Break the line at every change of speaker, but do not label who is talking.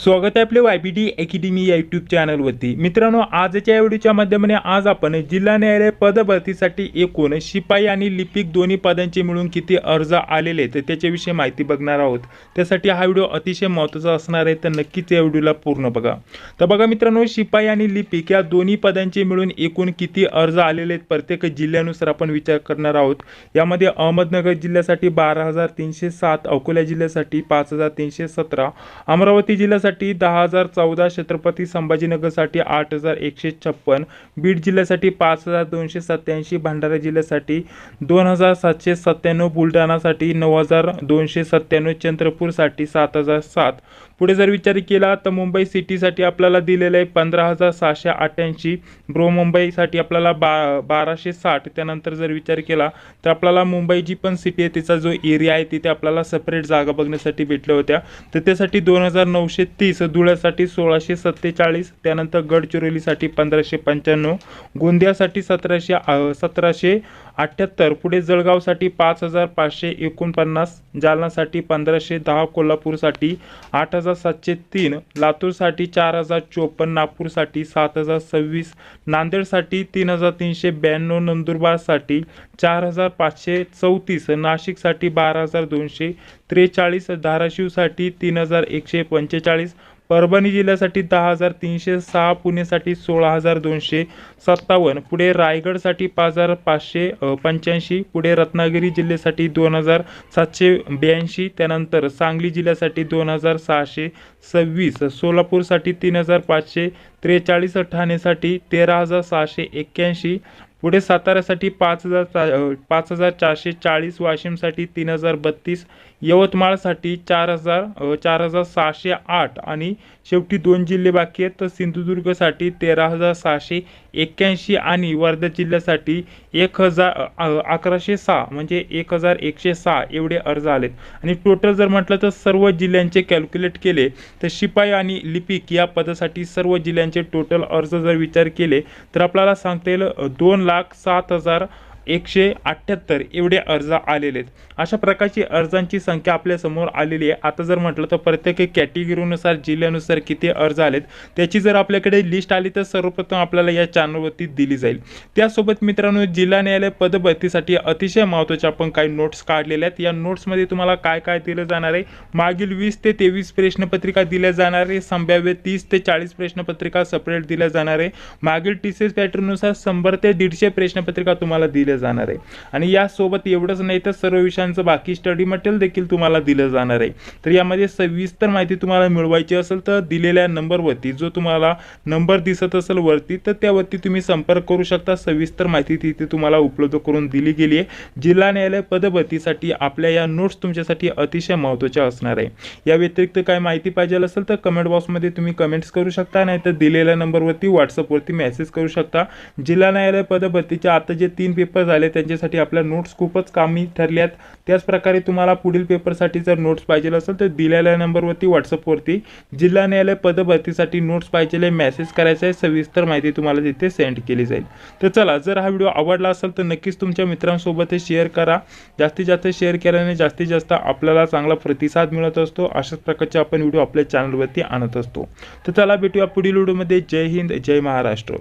स्वागत आहे आपले वाय बी डी अकॅडमी या यूट्यूब चॅनलवरती मित्रांनो आजच्या या व्हिडिओच्या माध्यमाने आज आपण जिल्हा न्यायालय पदभरतीसाठी एकूण शिपाई आणि लिपिक दोन्ही पदांचे मिळून किती अर्ज आलेले आहेत तर त्याच्याविषयी माहिती बघणार आहोत. त्यासाठी हा व्हिडिओ अतिशय महत्त्वाचा असणार आहे तर नक्कीच या व्हिडिओला पूर्ण बघा. तर बघा मित्रांनो शिपाई आणि लिपिक या दोन्ही पदांचे मिळून एकूण किती अर्ज आलेले आहेत प्रत्येक जिल्ह्यानुसार आपण विचार करणार आहोत. यामध्ये अहमदनगर जिल्ह्यासाठी बारा हजार तीनशे सात अकोला जिल्ह्यासाठी पाच हजार तीनशे सतरा अमरावती जिल्ह्यासाठी दहा हजार चौदा छत्रपती संभाजीनगरसाठी आठ हजार एकशे छप्पन बीड जिल्ह्यासाठी पाच हजार दोनशे सत्याऐंशी भंडारा जिल्ह्यासाठी दोन हजार सातशे सत्त्याण्णव बुलढाणासाठी नऊ हजार दोनशे सत्त्याण्णव चंद्रपूरसाठी सात हजार सात. पुढे जर विचार केला तर मुंबई सिटीसाठी आपल्याला दिलेलं आहे पंधरा हजार सहाशे अठ्ठ्याऐंशी बृहमुंबईसाठी आपल्याला बा बाराशे साठ. त्यानंतर जर विचार केला तर आपल्याला मुंबई जी पण सिटी आहे तिचा जो एरिया आहे तिथे आपल्याला सेपरेट जागा बघण्यासाठी भेटल्या होत्या. तर त्यासाठी दोन हजार नऊशे तीस धुळ्यासाठी सोळाशे सत्तेचाळीस त्यानंतर गडचिरोलीसाठी पंधराशे पंच्याण्णव गोंदियासाठी सतराशे सतराशे अठ्ठ्याहत्तर पुढे जळगावसाठी पाच हजार पाचशे एकोणपन्नास जालनासाठी पंधराशे दहा कोल्हापूरसाठी आठ हजार सातशे तीन लातूरसाठी चार हजार चोपन्न नागपूरसाठी सात हजार सव्वीस नांदेडसाठी तीन हजार तीनशे ब्याण्णव नंदुरबारसाठी चार हजार पाचशे चौतीस नाशिकसाठी बारा हजार दोनशे त्रेचाळीस धाराशिवसाठी तीन हजार एकशे पंचेचाळीस परभणी जिल्ह्यासाठी दहा हजार तीनशे सहा पुणेसाठी सोळा हजार दोनशे सत्तावन्न पुढे रायगडसाठी पाच हजार पाचशे पंच्याऐंशी पुढे रत्नागिरी जिल्ह्यासाठी दोन हजार सातशे ब्याऐंशी त्यानंतर सांगली जिल्ह्यासाठी दोन हजार सहाशे सव्वीस सोलापूरसाठी तीन हजार पाचशे त्रेचाळीस ठाणेसाठी तेरा हजार सहाशे एक्क्याऐंशी पुढे साताऱ्यासाठी पाच हजार चा पाच हजार चारशे चाळीस वाशिमसाठी तीन हजार बत्तीस यवतमाळसाठी चार हजार चार हजार सहाशे आठ आणि शेवटी दोन जिल्हे बाकी आहेत. तर सिंधुदुर्गसाठी तेरा हजार सहाशे एक्क्याऐंशी आणि वर्धा जिल्ह्यासाठी एक हजार अकराशे सहा म्हणजे एक हजार एकशे सहा एवढे अर्ज आलेत. आणि टोटल जर म्हटलं तर सर्व जिल्ह्यांचे कॅल्क्युलेट केले तर शिपाई आणि लिपिक या पदासाठी सर्व जिल्ह्यांचे टोटल अर्ज जर विचार केले तर आपल्याला सांगता येईल दोन लाख सात हजार एकशे अठ्ठ्याहत्तर एवढे अर्ज आलेले आहेत. अशा प्रकारची अर्जांची संख्या आपल्यासमोर आलेली आहे. आता जर म्हटलं तर प्रत्येक कॅटेगरीनुसार जिल्ह्यानुसार किती अर्ज आलेत त्याची जर आपल्याकडे लिस्ट आली तर सर्वप्रथम आपल्याला या चॅनलवरती दिली जाईल. त्यासोबत मित्रांनो जिल्हा न्यायालय पदभरतीसाठी अतिशय महत्त्वाचे आपण काही नोट्स काढलेल्या आहेत. या नोट्समध्ये तुम्हाला काय काय दिलं जाणार आहे? मागील वीस ते तेवीस प्रश्नपत्रिका दिल्या जाणार आहे. संभाव्य तीस ते चाळीस प्रश्नपत्रिका सपरेट दिल्या जाणार आहे. मागील टी सी एस पॅटर्ननुसार शंभर ते दीडशे प्रश्नपत्रिका तुम्हाला दिल्या जाणार आहे. आणि यासोबत एवढंच नाही तर सर्व विषयांचं बाकी स्टडी मटेरियल देखील तुम्हाला दिलं जाणार आहे. तर यामध्ये सविस्तर माहिती तुम्हाला मिळवायची असेल तर दिलेल्या नंबरवरती जो तुम्हाला नंबर दिसत असेल वरती तर त्यावरती तुम्ही संपर्क करू शकता. सविस्तर माहिती तिथे तुम्हाला उपलब्ध करून दिली गेली आहे. जिल्हा न्यायालय पदभरतीसाठी आपल्या या नोट्स तुमच्यासाठी अतिशय महत्त्वाच्या असणार आहे. या व्यतिरिक्त काय माहिती पाहिजे असेल तर कमेंट बॉक्समध्ये तुम्ही कमेंट्स करू शकता. नाही तर दिलेल्या नंबरवरती व्हॉट्सअपवरती मेसेज करू शकता. जिल्हा न्यायालय पदभरतीच्या आता जे तीन पेपर झाले त्यांच्यासाठी आपल्या नोट्स खूपच कामी ठरल्यात. आहेत त्याचप्रकारे तुम्हाला पुढील पेपरसाठी जर नोट्स पाहिजे असेल तर दिलेल्या नंबरवरती व्हॉट्सअपवरती जिल्हा न्यायालय पदभरतीसाठी नोट्स पाहिजे मेसेज करायचा आहे. सविस्तर माहिती तुम्हाला तिथे सेंड केली जाईल. तर चला जर हा व्हिडिओ आवडला असेल तर नक्कीच तुमच्या मित्रांसोबत हे शेअर करा. जास्तीत जास्त शेअर केल्याने जास्तीत जास्त आपल्याला चांगला प्रतिसाद मिळत असतो. अशाच प्रकारचे आपण व्हिडिओ आपल्या चॅनलवरती आणत असतो. तर चला भेटूया पुढील व्हिडिओमध्ये जय हिंद जय महाराष्ट्र.